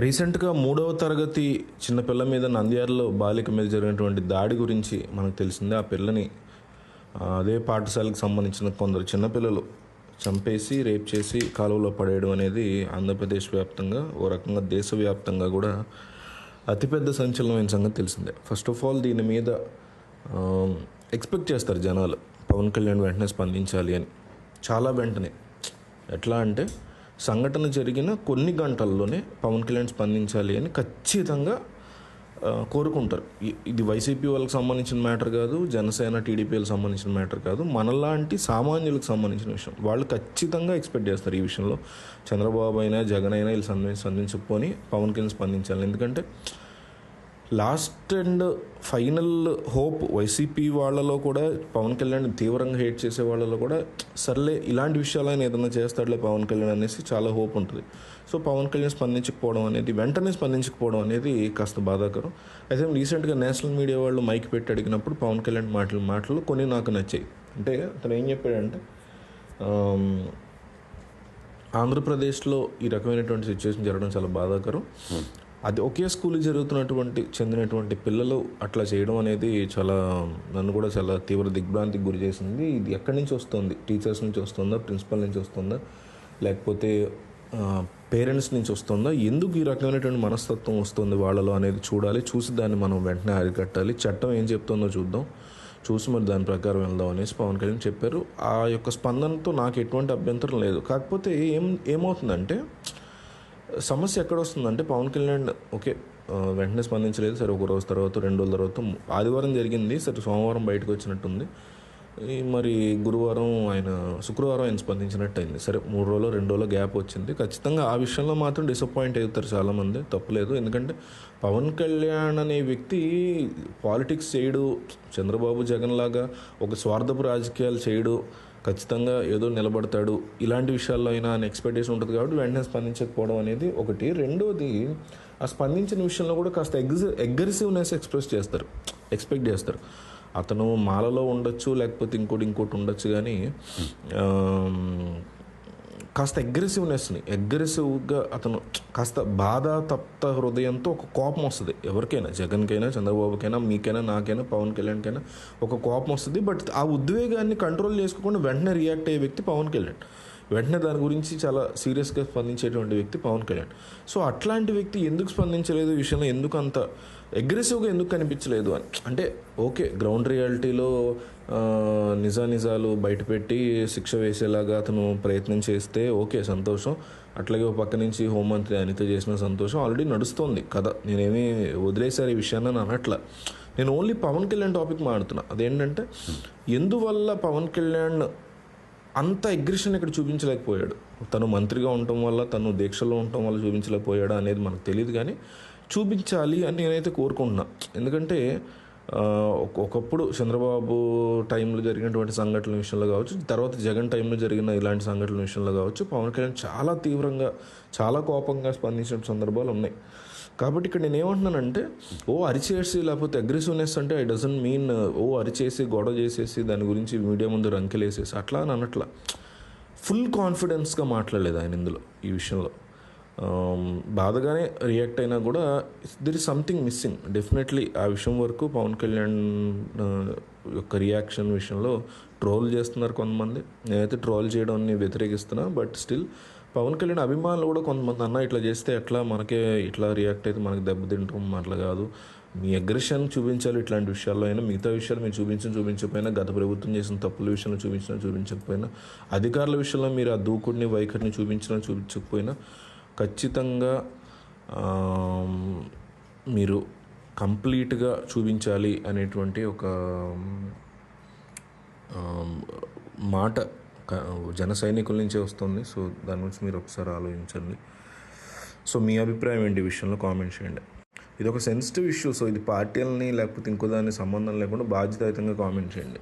రీసెంట్గా మూడవ తరగతి చిన్నపిల్ల మీద నంద్యాలలో బాలిక మీద జరిగినటువంటి దాడి గురించి మనకు తెలిసిందే. ఆ పిల్లని అదే పాఠశాలకు సంబంధించిన కొందరు చిన్నపిల్లలు చంపేసి రేప్ చేసి కాలువలో పడేయడం అనేది ఆంధ్రప్రదేశ్ వ్యాప్తంగా ఓ రకంగా దేశవ్యాప్తంగా కూడా అతిపెద్ద సంచలనమైన సంగతి తెలిసిందే. ఫస్ట్ ఆఫ్ ఆల్ దీని మీద ఎక్స్పెక్ట్ చేస్తారు జనాలు. పవన్ కళ్యాణ్ వెంటనే స్పందించాలి అని. చాలా వెంటనే. ఎట్లా అంటే సంఘటన జరిగిన కొన్ని గంటల్లోనే పవన్ కళ్యాణ్ స్పందించాలి అని ఖచ్చితంగా కోరుకుంటారు ఇది వైసీపీ వాళ్ళకి సంబంధించిన మ్యాటర్ కాదు జనసేన టీడీపీలకు సంబంధించిన మ్యాటర్ కాదు మనలాంటి సామాన్యులకు సంబంధించిన విషయం వాళ్ళు ఖచ్చితంగా ఎక్స్పెక్ట్ చేస్తారు ఈ విషయంలో చంద్రబాబు అయినా జగన్ అయినా వీళ్ళు స్పందించి స్పందించకపోని పవన్ కళ్యాణ్ స్పందించాలి ఎందుకంటే last and final hope YCP వాళ్ళలో కూడా పవన్ కళ్యాణ్ తీవ్రంగా హేట్ చేసే వాళ్ళలో కూడా సర్లే ఇలాంటి విషయాలు ఏదైనా చేస్తాడులే పవన్ కళ్యాణ్ అనేసి చాలా హోప్ ఉంటుంది. సో పవన్ కళ్యాణ్ స్పందించకపోవడం అనేది వెంటనే స్పందించకపోవడం అనేది కాస్త బాధాకరం. అయితే రీసెంట్గా నేషనల్ మీడియా వాళ్ళు మైక్ పెట్టి అడిగినప్పుడు పవన్ కళ్యాణ్ మాటలు మాటలు కొన్ని నాకు నచ్చాయి. అంటే అతను ఏం చెప్పాడంటే ఆంధ్రప్రదేశ్లో ఈ రకమైనటువంటి సిచ్యువేషన్ జరగడం చాలా బాధాకరం. Hmm. అది ఒకే స్కూల్కి జరుగుతున్నటువంటి చెందినటువంటి పిల్లలు అట్లా చేయడం అనేది చాలా నన్ను కూడా చాలా తీవ్ర దిగ్భ్రాంతికి గురి చేసింది. ఇది ఎక్కడి నుంచి వస్తుంది? టీచర్స్ నుంచి వస్తుందా? ప్రిన్సిపల్ నుంచి వస్తుందా? లేకపోతే పేరెంట్స్ నుంచి వస్తుందా? ఎందుకు ఈ రకమైనటువంటి మనస్తత్వం వస్తుంది వాళ్ళలో అనేది చూడాలి. చూసి దాన్ని మనం వెంటనే అరికట్టాలి. చట్టం ఏం చెప్తుందో చూద్దాం. చూసి మరి దాని ప్రకారం వెళ్దాం అనేసి పవన్ కళ్యాణ్ చెప్పారు. ఆ యొక్క స్పందనతో నాకు ఎటువంటి అభ్యంతరం లేదు. కాకపోతే ఏం ఏమవుతుందంటే సమస్య ఎక్కడ వస్తుందంటే పవన్ కళ్యాణ్ ఓకే వెంటనే స్పందించలేదు. సరే ఒక రోజు తర్వాత రెండు రోజుల తర్వాత ఆదివారం జరిగింది. సరే సోమవారం బయటకు వచ్చినట్టుంది. మరి గురువారం ఆయన శుక్రవారం ఆయన స్పందించినట్టు అయింది సరే మూడు రోజులు రెండు రోజులు గ్యాప్ వచ్చింది. ఖచ్చితంగా ఆ విషయంలో మాత్రం డిసప్పాయింట్ అవుతారు చాలామంది. తప్పలేదు. ఎందుకంటే పవన్ కళ్యాణ్ అనే వ్యక్తి పాలిటిక్స్ చేయడు. చంద్రబాబు జగన్ లాగా ఒక స్వార్థపు రాజకీయాలు చేయడు. ఖచ్చితంగా ఏదో నిలబడతాడు. ఇలాంటి విషయాల్లో అయినా అని ఎక్స్పెక్టేషన్ ఉంటుంది కాబట్టి వెంటనే స్పందించకపోవడం అనేది ఒకటి. రెండోది ఆ స్పందించిన విషయంలో కూడా కాస్త ఎగ్జ ఎగ్రెసివ్నెస్ ఎక్స్ప్రెస్ చేస్తారు. ఎక్స్పెక్ట్ చేస్తారు. అతను మాలలో ఉండొచ్చు లేకపోతే ఇంకోటి ఇంకోటి ఉండొచ్చు కానీ కాస్త అగ్రెసివ్నెస్ని అగ్రెసివ్గా అతను కాస్త బాధ తప్త హృదయంతో ఒక కోపం వస్తుంది. ఎవరికైనా జగన్కైనా చంద్రబాబుకైనా మీకైనా నాకైనా పవన్ కళ్యాణ్కైనా ఒక కోపం వస్తుంది. బట్ ఆ ఉద్వేగాన్ని కంట్రోల్ చేసుకోకుండా వెంటనే రియాక్ట్ అయ్యే వ్యక్తి పవన్ కళ్యాణ్. వెంటనే దాని గురించి చాలా సీరియస్గా స్పందించేటువంటి వ్యక్తి పవన్ కళ్యాణ్. సో అట్లాంటి వ్యక్తి ఎందుకు స్పందించలేదు? విషయంలో ఎందుకు అంత అగ్రెసివ్గా ఎందుకు కనిపించలేదు అని? అంటే ఓకే గ్రౌండ్ రియాలిటీలో నిజానిజాలు బయటపెట్టి శిక్ష వేసేలాగా అతను ప్రయత్నం చేస్తే ఓకే సంతోషం. అట్లాగే ఒక పక్క నుంచి హోంమంత్రి అనిత చేసిన సంతోషం ఆల్రెడీ నడుస్తోంది. కథ. నేనేమి వదిలేసారు ఈ విషయాన్ని అని అనట్లా. నేను ఓన్లీ పవన్ కళ్యాణ్ టాపిక్ మాడుతున్నా అదేంటంటే ఎందువల్ల పవన్ కళ్యాణ్ అంత అగ్రెషన్ ఇక్కడ చూపించలేకపోయాడు. తను మంత్రిగా ఉండటం వల్ల తను దీక్షలో ఉండటం వల్ల చూపించలేకపోయాడు అనేది మనకు తెలియదు కానీ చూపించాలి అని నేనైతే కోరుకుంటున్నా. ఎందుకంటే ఒకప్పుడు చంద్రబాబు టైంలో జరిగినటువంటి సంఘటనల విషయంలో కావచ్చు తర్వాత జగన్ టైంలో జరిగిన ఇలాంటి సంఘటనల విషయంలో కావచ్చు పవన్ కళ్యాణ్ చాలా తీవ్రంగా చాలా కోపంగా స్పందించిన సందర్భాలు ఉన్నాయి. కాబట్టి ఇక్కడ నేను ఏమంటున్నానంటే ఓ అరిచేసి లేకపోతే అగ్రెసివ్నెస్ అంటే ఐ డజంట్ మీన్ ఓ అరిచేసి గొడవ చేసేసి దాని గురించి మీడియా ముందు రంకెలేసేసి అట్లా అని అనట్లా ఫుల్ కాన్ఫిడెన్స్గా మాట్లాడలేదు ఆయన ఇందులో ఈ విషయంలో. Um, బాధగానే రియాక్ట్ అయినా కూడా there is something missing definitely ఆ విషయం వరకు పవన్ కళ్యాణ్ యొక్క రియాక్షన్ విషయంలో ట్రోల్ చేస్తున్నారు కొంతమంది. నేనైతే ట్రోల్ చేయడాన్ని వ్యతిరేకిస్తున్నా బట్ స్టిల్ పవన్ కళ్యాణ్ అభిమానులు కూడా కొంతమంది అన్న ఇట్లా చేస్తే ఎట్లా? మనకే ఇట్లా రియాక్ట్ అయితే మనకి దెబ్బతింటాం అట్లా కాదు. మీ అగ్రెషన్ చూపించాలి ఇట్లాంటి విషయాల్లో అయినా మిగతా విషయాలు మీరు చూపించిన చూపించకపోయినా గత ప్రభుత్వం చేసిన తప్పుల విషయంలో చూపించినా చూపించకపోయినా అధికారుల విషయంలో మీరు ఆ దూకుడిని వైఖరిని చూపించినా చూపించకపోయినా ఖచ్చితంగా మీరు కంప్లీట్గా చూపించాలి అనేటువంటి ఒక మాట జన సైనికుల నుంచే వస్తుంది. సో దాని గురించి మీరు ఒకసారి ఆలోచించండి. సో మీ అభిప్రాయం ఏంటి విషయంలో? కామెంట్ చేయండి. ఇది ఒక సెన్సిటివ్ ఇష్యూ. సో ఇది పార్టీలని లేకపోతే ఇంకో దాని సంబంధం లేకుండా బాధ్యతాయుతంగా కామెంట్ చేయండి.